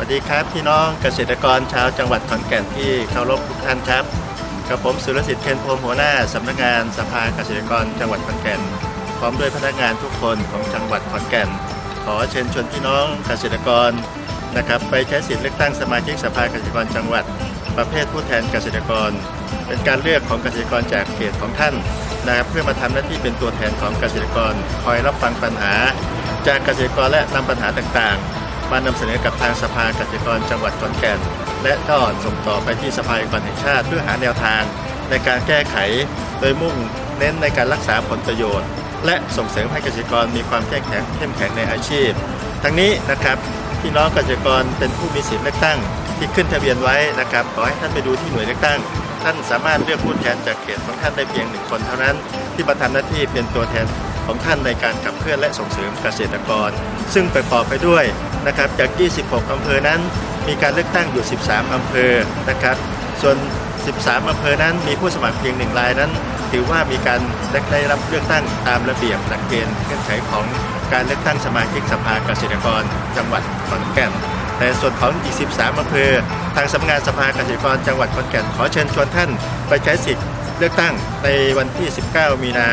สวัสดีครับพี่น้องเกษตรกรชาวจังหวัดขอนแก่นที่เคารพทุกท่านครับกับผมสุรสิทธิ์เคนพรมหัวหน้าสำนักงานสภาเกษตรกรจังหวัดขอนแก่น พร้อมด้วยพนักงานทุกคนของจังหวัดขอนแก่น ขอเชิญชวนพี่น้องเกษตรกรนะครับไปใช้สิทธิเลือกตั้งสมาชิกสภาเกษตรกรจังหวัด ประเภทผู้แทนเกษตรกร เป็นการเลือกของเกษตรกรจากเขตของท่านนะครับเพื่อมาทำหน้าที่เป็นตัวแทนของเกษตรกร คอยรับฟังปัญหา จากเกษตรกรและนำปัญหาต่างๆ มานำเสนอกับทางสภาเกษตรกรจังหวัดขอนแก่น และก็ส่งต่อไปที่สภาเกษตรกรแห่งชาติ เพื่อหาแนวทางในการแก้ไข โดยมุ่งเน้นในการรักษาผลประโยชน์ และส่งเสริมให้เกษตรกรมีความเข้มแข็งเข้มแข็งในอาชีพ ทั้งนี้นะครับพี่น้องเกษตรกรเป็นผู้มีสิทธิเลือกตั้ง ที่ขึ้นทะเบียนไว้นะครับขอให้ท่านไปดูที่หน่วยเลือกตั้ง ท่านสามารถเลือกผู้แทนจากเขตของท่านได้เพียงหนึ่งคนเท่านั้น ที่มาทำหน้าที่เป็นตัวแทนของท่านในการขับเคลื่อนและส่งเสริมเกษตรกร ซึ่งประกอบไปด้วย นะครับ จาก 26 อำเภอนั้นมีการเลือกตั้งอยู่ 13 อำเภอนะครับ ส่วน 13 อำเภอนั้นมีผู้สมัครเพียงหนึ่งรายนั้น ถือว่ามีการได้รับเลือกตั้งตามระเบียบหลักเกณฑ์เงื่อนไขของการเลือกตั้งสมาชิกสภาเกษตรกร จังหวัดขอนแก่น แต่ส่วนของอีก 13 อำเภอ ทางสำนักงานสภาเกษตรกรจังหวัดขอนแก่นขอเชิญชวนท่านไปใช้สิทธิ์เลือกตั้งในวันที่ 19 มีนา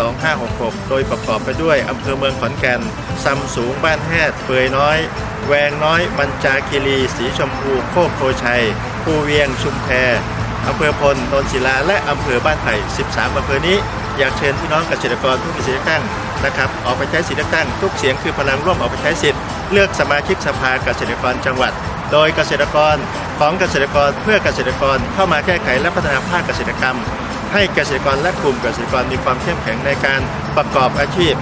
2566 โดยประกอบไปด้วยอำเภอเมืองขอนแก่นซำสูงบ้านแฮดเปยน้อย แวงน้อยมันจาคีรีสีชมพูโคกโพชัยภูเวียงชุมแพอำเภอพลนนศิลา และอำเภอบ้านไผ่ 13 อำเภอนี้ อยากเชิญพี่น้องเกษตรกรผู้มีสิทธิเลือกตั้งนะครับออกไปใช้สิทธิเลือกตั้งทุกเสียงคือพลังร่วมออกไปใช้สิทธิ์เลือกสมาชิกสภาเกษตรกรจังหวัด โดยเกษตรกรของเกษตรกรเพื่อเกษตรกรเข้ามาแก้ไขและพัฒนาภาคเกษตรกรรม ให้เกษตรกรและกลุ่มเกษตรกรมีความเข้มแข็งในการประกอบอาชีพ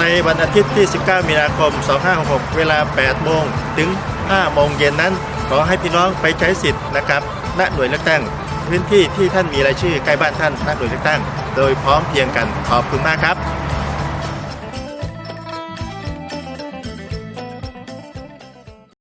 ในวันอาทิตย์ที่ 19 มีนาคม 2566 เวลา 8 โมงถึง 5 โมงเย็นนั้น ขอให้พี่น้องไปใช้สิทธิ์นะครับณหน่วยเลือกตั้งพื้นที่ที่ท่านมีรายชื่อใกล้บ้านท่านณหน่วยเลือกตั้ง โดยพร้อมเพียงกันขอบคุณมากครับ